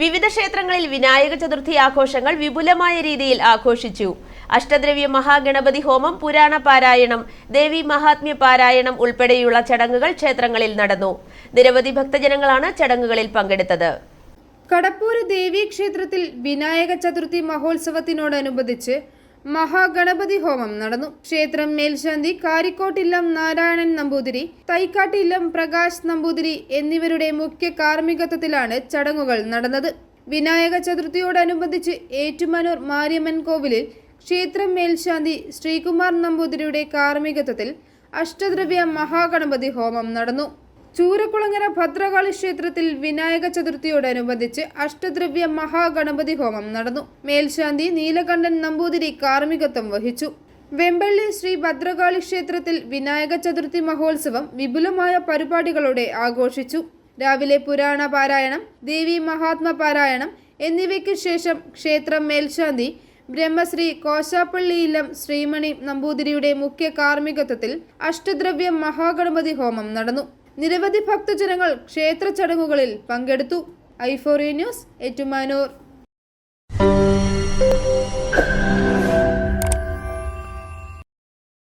വിവിധ ക്ഷേത്രങ്ങളിൽ വിനായക ചതുർത്ഥി ആഘോഷങ്ങൾ വിപുലമായ രീതിയിൽ ആഘോഷിച്ചു. അഷ്ടദ്രവ്യ മഹാഗണപതി ഹോമം പുരാണ പാരായണം ദേവി മഹാത്മ്യ പാരായണം ഉൾപ്പെടെയുള്ള ചടങ്ങുകൾ ക്ഷേത്രങ്ങളിൽ നടന്നു. നിരവധി ഭക്തജനങ്ങളാണ് ചടങ്ങുകളിൽ പങ്കെടുത്തത്. കടപ്പൂര് ദേവീക്ഷേത്രത്തിൽ വിനായക ചതുർത്ഥി മഹോത്സവത്തിനോടനുബന്ധിച്ച് മഹാഗണപതി ഹോമം നടന്നു. ക്ഷേത്രം മേൽശാന്തി കാരിക്കോട്ടില്ലം നാരായണൻ നമ്പൂതിരി തൈക്കാട്ടില്ലം പ്രകാശ് നമ്പൂതിരി എന്നിവരുടെ മുഖ്യ കാർമ്മികത്വത്തിലാണ് ചടങ്ങുകൾ നടന്നത്. വിനായക ചതുർത്ഥിയോടനുബന്ധിച്ച് ഏറ്റുമാനൂർ മാരിയമ്മൻ കോവിലിൽ ക്ഷേത്രം മേൽശാന്തി ശ്രീകുമാർ നമ്പൂതിരിയുടെ കാർമ്മികത്വത്തിൽ അഷ്ടദ്രവ്യ മഹാഗണപതി ഹോമം നടന്നു. ചൂരക്കുളങ്ങര ഭദ്രകാളി ക്ഷേത്രത്തിൽ വിനായക ചതുർത്ഥിയോടനുബന്ധിച്ച് അഷ്ടദ്രവ്യ മഹാഗണപതി ഹോമം നടന്നു. മേൽശാന്തി നീലകണ്ഠൻ നമ്പൂതിരി കാർമ്മികത്വം വഹിച്ചു. വെമ്പള്ളി ശ്രീ ഭദ്രകാളി ക്ഷേത്രത്തിൽ വിനായക ചതുർത്ഥി മഹോത്സവം വിപുലമായ പരിപാടികളോടെ ആഘോഷിച്ചു. രാവിലെ പുരാണ പാരായണം ദേവി മഹാത്മ പാരായണം എന്നിവയ്ക്ക് ശേഷം ക്ഷേത്രം മേൽശാന്തി ബ്രഹ്മശ്രീ കോശാപ്പള്ളിയിലം ശ്രീമണി നമ്പൂതിരിയുടെ മുഖ്യ കാർമ്മികത്വത്തിൽ അഷ്ടദ്രവ്യ മഹാഗണപതി ഹോമം നടന്നു. നിരവധി ഭക്തജനങ്ങൾ ക്ഷേത്ര ചടങ്ങുകളിൽ പങ്കെടുത്തു. Euphoria news Ettumanoor.